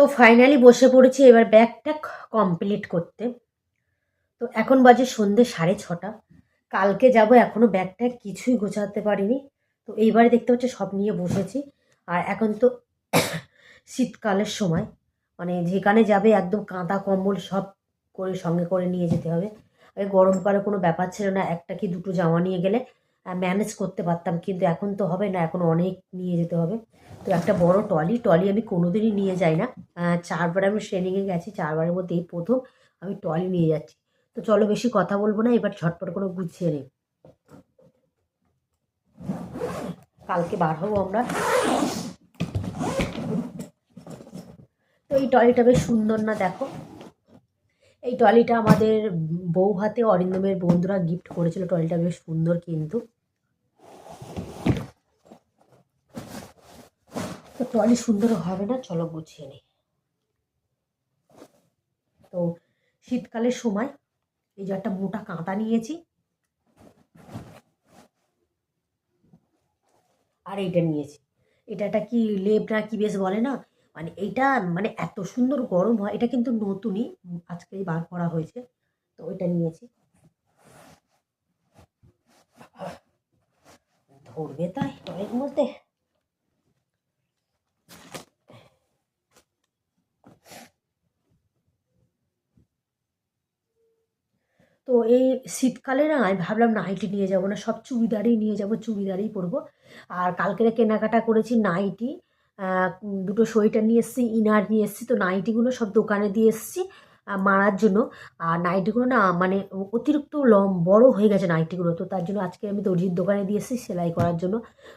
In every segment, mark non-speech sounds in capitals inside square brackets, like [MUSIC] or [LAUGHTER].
তো ফাইনালি বসে পড়েছি, এবার ব্যাগটা কমপ্লিট করতে। তো এখন বাজে সন্ধ্যে সাড়ে ছটা। কালকে যাব এখনও ব্যাগটা কিছুই গোছাতে পারিনি। তো এইবারে দেখতে পাচ্ছি সব নিয়ে বসেছি। আর এখন তো [COUGHS] শীতকালের সময়। মানে যেখানে যাবে একদম কাঁথা কম্বল সব করে সঙ্গে করে নিয়ে যেতে হবে। গরমকালে কোনো ব্যাপার ছিল না। একটা কি দুটো জামা নিয়ে গেলে ম্যানেজ করতে পারতাম, কিন্তু এখন তো হবে না, এখন অনেক নিয়ে যেতে হবে। তো একটা বড় ট্রলি ট্রলি আমি কোনোদিনই নিয়ে যাই না। চারবার আমি ট্রেনিংয়ে গেছি, চারবারের মধ্যে এই প্রথম আমি ট্রলি নিয়ে যাচ্ছি। তো চলো বেশি কথা বলব না, এবার ঝটপট করে গুছিয়ে নেই। কালকে বার হব আমরা। তো এই ট্রলিটা বেশ সুন্দর না, দেখো। এই ট্রলিটা আমাদের বউ হাতে অরিন্দমের বন্ধুরা গিফট করেছিল। ট্রলিটা বেশ সুন্দর কিন্তু। তো ট্রলি সুন্দর হবে না, চলো গুছিয়ে নিই। তো শীতকালের সময় এই যে একটা মোটা কাঁটা নিয়েছি। আর এইটা নিয়েছি। এটা একটা কি লেপ না কি বেশ বলে না? মানে এইটা মানে এত সুন্দর গরম হয়, এটা কিন্তু নতুনই আজকেই বার করা হয়েছে, তো ওইটা নিয়েছি। ধরবে তাই টয়ের মধ্যে। তো এই শীতকালে না, আমি ভাবলাম নাইটি নিয়ে যাব না, সব চুড়িদারই নিয়ে যাব, চুড়িদারই পরবো। আর কালকে কেনাকাটা করেছি নাইটি দুটো সোয়েটার নিয়ে এসেছি ইনার নিয়ে এসেছি তো নাইটিগুলো সব দোকানে দিয়ে এসেছি মারার জন্য। আর নাইটিগুলো না মানে অতিরিক্ত লম বড় হয়ে গেছে নাইটিগুলো তো তার জন্য আজকে আমি দর্জির দোকানে দিয়ে এসেছি সেলাই করার জন্য।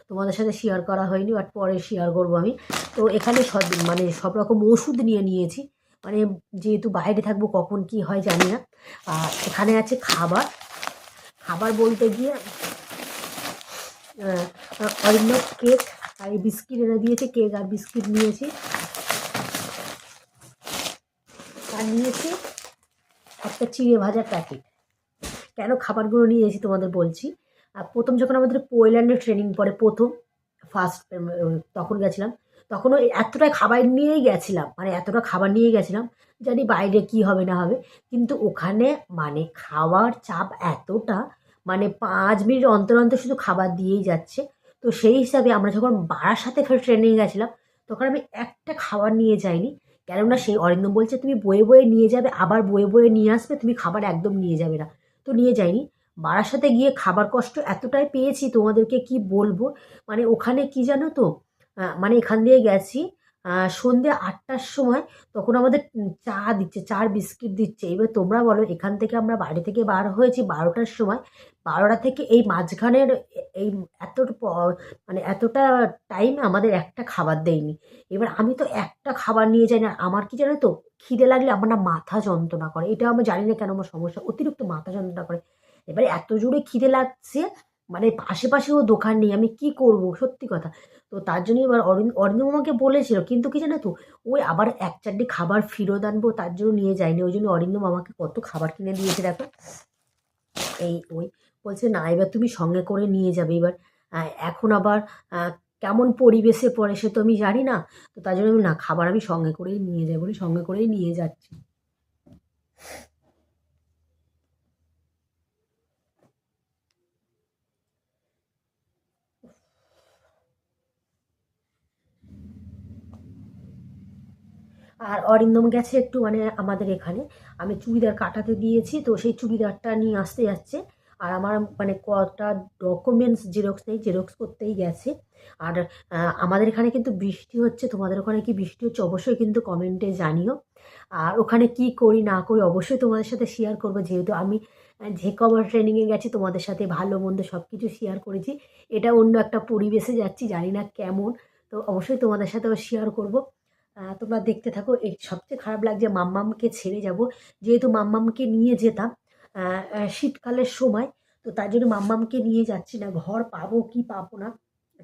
তোমাদের সাথে শেয়ার করা হয়নি বাট পরে শেয়ার করব আমি। তো এখানে সব মানে সব রকম ওষুধ নিয়ে নিয়েছি। মানে যেহেতু বাইরে থাকব কখন কি হয় জানি না। আর এখানে আছে খাবার। খাবার বলতে গিয়ে আহ, কেক আর এই বিস্কিট এরা দিয়েছে, কেক আর বিস্কিট নিয়েছি। আর নিয়েছি একটা চিড়ে ভাজার প্যাকেট। কেন খাবারগুলো নিয়েছি তোমাদের বলছি? আর প্রথম যখন আমাদের পোয়ল্যান্ডের ট্রেনিং পরে প্রথম ফার্স্ট তখন গেছিলাম তখন ওই এতটা খাবার নিয়েই গেছিলাম মানে এতটা খাবার নিয়ে গেছিলাম, জানি বাইরে কি হবে না হবে, কিন্তু ওখানে মানে খাওয়ার চাপ এতটা মানে পাঁচ মিনিট অন্তর অন্তর শুধু খাবার দিয়েই যাচ্ছে তো সেই হিসাবে আমরা যখন বারাসাতে ফের ট্রেনিং গেছিলাম, তখন আমি একটা খাবার নিয়ে যাইনি। কেননা সেই অরিন্দম বলছে, তুমি বয়ে বয়ে নিয়ে যাবে, আবার বয়ে বয়ে নিয়ে আসবে, তুমি খাবার একদম নিয়ে যাবে না। তো নিয়ে যাইনি। বারাসাতে গিয়ে খাবার কষ্ট এতটাই পেয়েছি তোমাদেরকে কি বলব? মানে ওখানে কি জানো তো? মানে এখান দিয়ে গেছি সন্ধে আটটার সময় তখন আমাদের চা দিচ্ছে চার বিস্কিট দিচ্ছে। এবার তোমরা বলো, এখান থেকে আমরা বাড়ি থেকে বার হয়েছি বারোটার সময়। বারোটা থেকে এই মাঝখানের এই এত মানে এতটা টাইম আমাদের একটা খাবার দেয়নি। এবার আমি তো একটা খাবার নিয়ে যাই না, আমার কি জানো তো, খিদে লাগলে আমার না মাথা যন্ত্রণা করে। এটা আমি জানি না কেন আমার সমস্যা, অতিরিক্ত মাথা যন্ত্রণা করে। এবারে এত জোরে খিদে লাগছে মানে আশেপাশেও দোকান নেই, আমি কি করব? সত্যি কথা। তো তার জন্য এবার অরিন্দ অরিন্দম আমাকে বলেছিল, কিন্তু কি জানো তো ওই আবার এক চারটে খাবার ফেরত আনব, তার জন্য নিয়ে যায়নি, ওই জন্য অরিন্দম আমাকে কত খাবার কিনে দিয়েছে দেখো। এই ওই বলছে, না, এবার তুমি সঙ্গে করে নিয়ে যাবে। এবার এখন আবার কেমন পরিবেশে পড়ে সে তো আমি জানি না, তো তার জন্য আমি না, খাবার আমি সঙ্গে করেই নিয়ে যাব বলে সঙ্গে করেই নিয়ে যাচ্ছি। আর অরিন্দম গেছে একটু মানে আমাদের এখানে। আমি চুড়িদার কাটাতে দিয়েছি, তো সেই চুড়িদারটা নিয়ে আসতে যাচ্ছে। আর আমার মানে কটা ডকুমেন্টস জেরক্স নেই জেরক্স করতেই গেছে। আর আমাদের এখানে কিন্তু বৃষ্টি হচ্ছে, তোমাদের ওখানে কি বৃষ্টি হচ্ছে অবশ্যই কিন্তু কমেন্টে জানিও। আর ওখানে কি করি না করি অবশ্যই তোমাদের সাথে শেয়ার করব, যেহেতু আমি যে কবার ট্রেনিংয়ে গেছি, তোমাদের সাথে ভালো মন্দ সব কিছু শেয়ার করেছি। এটা অন্য একটা পরিবেশে যাচ্ছি, জানি না কেমন। তো অবশ্যই তোমাদের সাথেও শেয়ার করব। তোমরা দেখতে থাকো। এই সবচেয়ে খারাপ লাগছে মাম্মামকে ছেড়ে যাব। যেহেতু মাম্মামকে নিয়ে যেতাম শীতকালের সময়, তো তার জন্য মাম্মামকে নিয়ে যাচ্ছি না। ঘর পাবো কি পাবো না,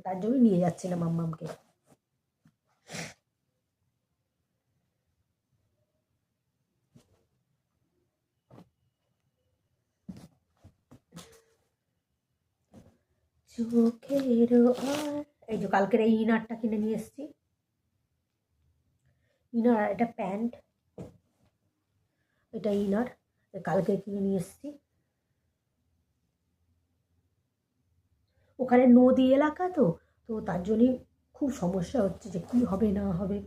তার জন্য নিয়ে যাচ্ছি না মাম্মামকে। চোখের আর এই যে কালকের এই ইনারটা কিনে নিয়ে এসেছি। ইনার, এটা প্যান্ট, এটা ইনার কালকে কিনে নিয়ে এসেছি। ওখানে নদী এলাকা তো তো তার জন্যই খুব সমস্যা হচ্ছে যে কী হবে, না হবে।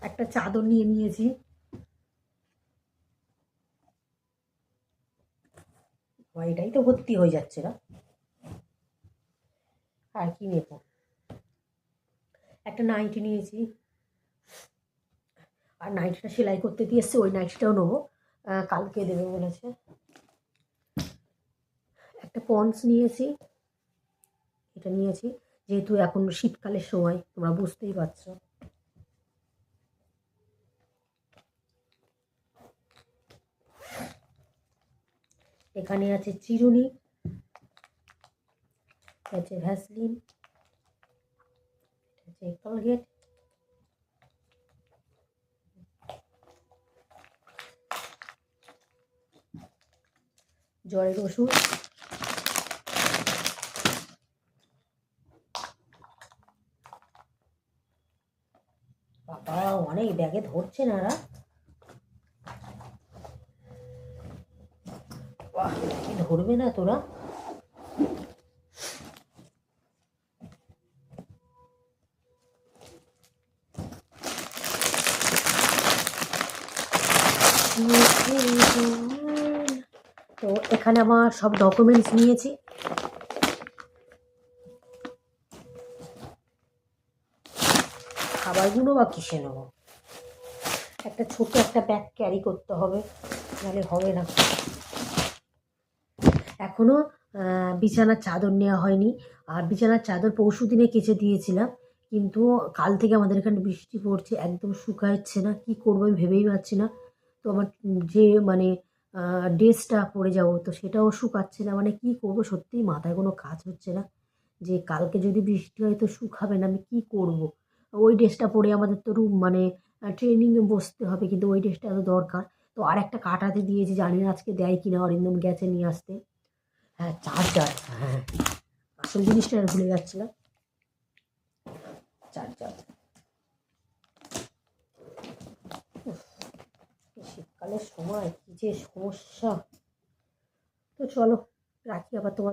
একটা চাদর নিয়ে নিয়েছি। এটাই তো ভর্তি হয়ে যাচ্ছে না। আর কি নেব? একটা নাইটি নিয়েছি। আর নাইটিটা সেলাই করতে দিয়ে এসছে, ওই নাইটিটাও নেব। কালকে দেবে বলেছে। একটা পন্স নিয়েছি। এটা নিয়েছি, যেহেতু এখন শীতকালের সময়, তোমরা বুঝতেই পারছ। এখানে আছে চিরুনি আছে ভ্যাসলিন আছে কলগেট জ্বরের ওষুধ বাবা অনেক ব্যাগে ধরছে না ধরবে না তোরা? তো এখানে আমার সব ডকুমেন্টস নিয়েছি। খাবারগুলো বা কিসে নেব? একটা ছোট একটা ব্যাগ ক্যারি করতে হবে, নাহলে হবে না। এখনও বিছানার চাদর নেওয়া হয়নি। আর বিছানার চাদর পরশু দিনে কেচে দিয়েছিলাম, কিন্তু কাল থেকে আমাদের এখানে বৃষ্টি পড়ছে, একদম শুকাচ্ছে না। কি করব আমি ভেবেই পাচ্ছি না। তো আমার যে মানে ড্রেসটা পরে যাব, তো সেটাও শুকাচ্ছে না। মানে কি করব? সত্যিই মাথায় কোনো কাজ হচ্ছে না। যে কালকে যদি বৃষ্টি হয় তো শুকাবে না, আমি কি করব? ওই ড্রেসটা পরে আমাদের তো রুম মানে ট্রেনিংয়ে বসতে হবে, কিন্তু ওই ড্রেসটা এত দরকার। তো আর একটা কাটাতে দিয়েছি, জানি না আজকে দেয় কিনা, অরিন্দম গেছে নিয়ে আসতে। হ্যাঁ চার্জার হ্যাঁ। আসল জিনিসটা ভুলে যাচ্ছিলাম চার্জার শীতকালের সময় কী যে সমস্যা। তো চলো রাখি আবার তোমার